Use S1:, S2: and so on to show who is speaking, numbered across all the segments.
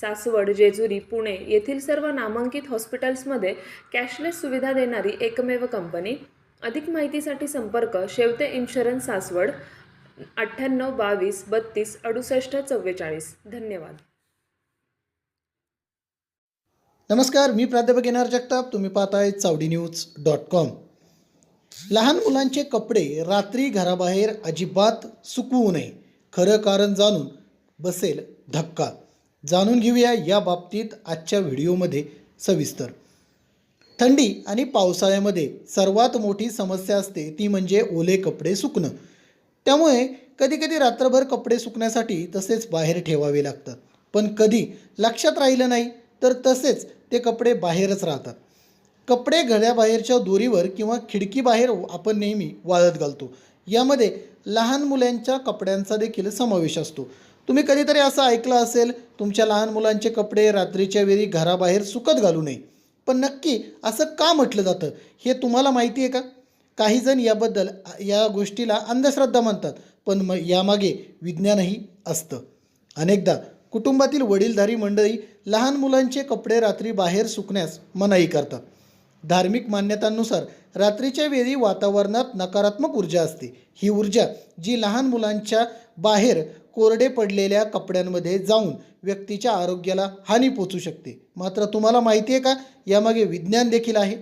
S1: सासवड जेजुरी पुणे येथील सर्व नामांकित हॉस्पिटल्समध्ये कॅशलेस सुविधा देणारी एकमेव कंपनी. अधिक माहितीसाठी संपर्क शेवते इन्शुरन्स सासवड अठ्ठ्याण्णव बावीस बत्तीस अडुसष्ट चव्वेचाळीस. धन्यवाद.
S2: नमस्कार मी प्राध्यापक येणार जगताप. तुम्ही पाहताय चावडी न्यूज डॉट कॉम. लहान मुलांचे कपडे रात्री घराबाहेर अजिबात सुकवू नये. खरं कारण जाणून बसेल धक्का. जाणून घेऊया या बाबतीत आजच्या व्हिडिओमध्ये सविस्तर. थंडी आणि पावसाळ्यामध्ये सर्वात मोठी समस्या असते ती म्हणजे ओले कपडे सुकणं. त्यामुळे कधीकधी रात्रभर कपडे सुकण्यासाठी तसेच बाहेर ठेवावे लागतात. पण कधी लक्षात राहिलं नाही तर तसेच ते कपडे बाहेरच राहतात. कपडे घड्याबाहेरच्या दोरीवर किंवा खिडकीबाहेर आपण नेहमी वाळत घालतो. यामध्ये लहान मुलांच्या कपड्यांचा देखील समावेश असतो. तुम्ही कधीतरी असं ऐकलं असेल तुमच्या लहान मुलांचे कपडे रात्रीच्या वेळी घराबाहेर सुकत घालू नये. पण नक्की असं का म्हटलं जातं हे तुम्हाला माहिती आहे का? काही जण याबद्दल या गोष्टीला अंधश्रद्धा म्हणतात पण म यामागे विज्ञानही असतं. अनेकदा कुटुंबातील वडीलधारी मंडळी लहान मुलांचे कपडे रात्री बाहेर सुकण्यास मनाई करतात. धार्मिक मान्यतांनुसार रात्रीच्या वेळी वातावरणात नकारात्मक ऊर्जा असते. ही ऊर्जा जी लहान मुलांच्या बाहेर कोरडे पडलेल्या कपड्यांमध्ये जाऊन व्यक्तीच्या आरोग्याला हानी पोचू शकते. मात्र तुम्हाला माहिती आहे का? यामागे विज्ञान देखील आहे.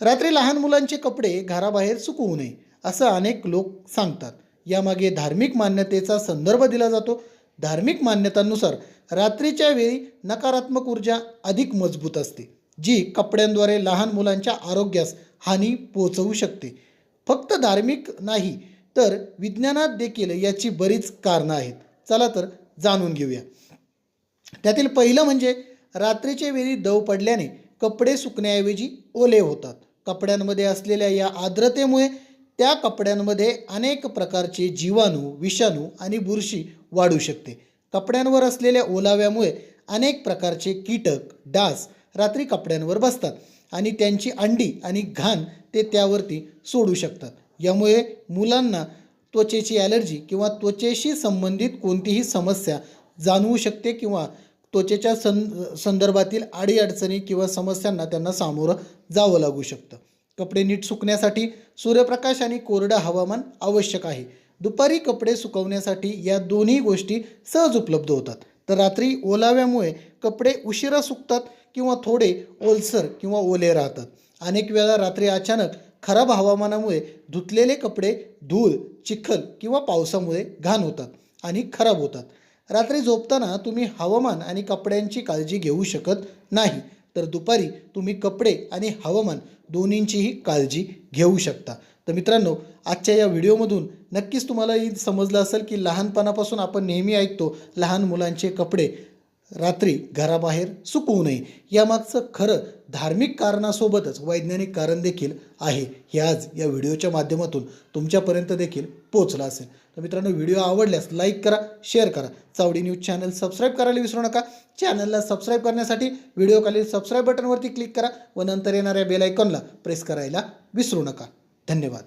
S2: रात्री लहान मुलांचे कपडे घराबाहेर सुकवू नये असं अनेक लोक सांगतात. यामागे धार्मिक मान्यतेचा संदर्भ दिला जातो. धार्मिक मान्यतांनुसार रात्रीच्या वेळी नकारात्मक ऊर्जा अधिक मजबूत असते जी कपड्यांद्वारे लहान मुलांच्या आरोग्यास हानी पोचवू शकते. फक्त धार्मिक नाही तर विज्ञानात देखील याची बरीच कारणं आहेत. चला तर जाणून घेऊया. त्यातील पहिलं म्हणजे रात्रीच्या वेळी दव पडल्याने कपडे सुकण्याऐवजी ओले होतात. कपड्यांमध्ये असलेल्या या आर्द्रतेमुळे त्या कपड्यांमध्ये अनेक प्रकारचे जीवाणू विषाणू आणि बुरशी वाढू शकते. कपड्यांवर असलेल्या ओलाव्यामुळे अनेक प्रकारचे कीटक डास रात्री कपड्यांवर बसतात आणि त्यांची अंडी आणि घाण ते त्यावरती सोडू शकतात. यामुळे मुलांना त्वचेची ॲलर्जी किंवा त्वचेशी संबंधित कोणतीही समस्या जाणवू शकते किंवा त्वचेच्या सं संदर्भातील अडीअडचणी किंवा समस्यांना त्यांना सामोरं जावं लागू शकतं. कपडे नीट सुकण्यासाठी सूर्यप्रकाश आणि कोरडं हवामान आवश्यक आहे. दुपारी कपडे सुकवण्यासाठी या दोन्ही गोष्टी सहज उपलब्ध होतात. तर रात्री ओलाव्यामुळे कपडे उशिरा सुकतात किंवा थोडे ओलसर किंवा ओले राहतात. अनेक वेळा रात्री अचानक खराब हवामानामुळे धुतलेले कपडे धूळ चिखल किंवा पावसामुळे घाण होतात आणि खराब होतात. रात्री झोपताना तुम्ही हवामान आणि कपड्यांची काळजी घेऊ शकत नाही तर दुपारी तुम्ही कपडे आणि हवामान दोन्हींचीही काळजी घेऊ शकता. तर मित्रांनो आजच्या या व्हिडिओमधून नक्कीच तुम्हाला ही समजलं असेल की लहानपणापासून आपण नेहमी ऐकतो लहान मुलांचे कपडे. रात्री घराबाहेर सुकवू नये. यामागचं खरं धार्मिक कारणासोबतच वैज्ञानिक कारण देखील आहे. हे आज या व्हिडिओच्या माध्यमातून तुमच्यापर्यंत देखील पोचलं असेल. तर मित्रांनो व्हिडिओ आवडल्यास लाईक करा शेअर करा. चावडी न्यूज चॅनल सबस्क्राईब करायला विसरू नका. चॅनलला सबस्क्राईब करण्यासाठी व्हिडिओखालील सबस्क्राईब बटनवरती क्लिक करा व नंतर येणाऱ्या बेल आयकॉनला प्रेस करायला विसरू नका. धन्यवाद.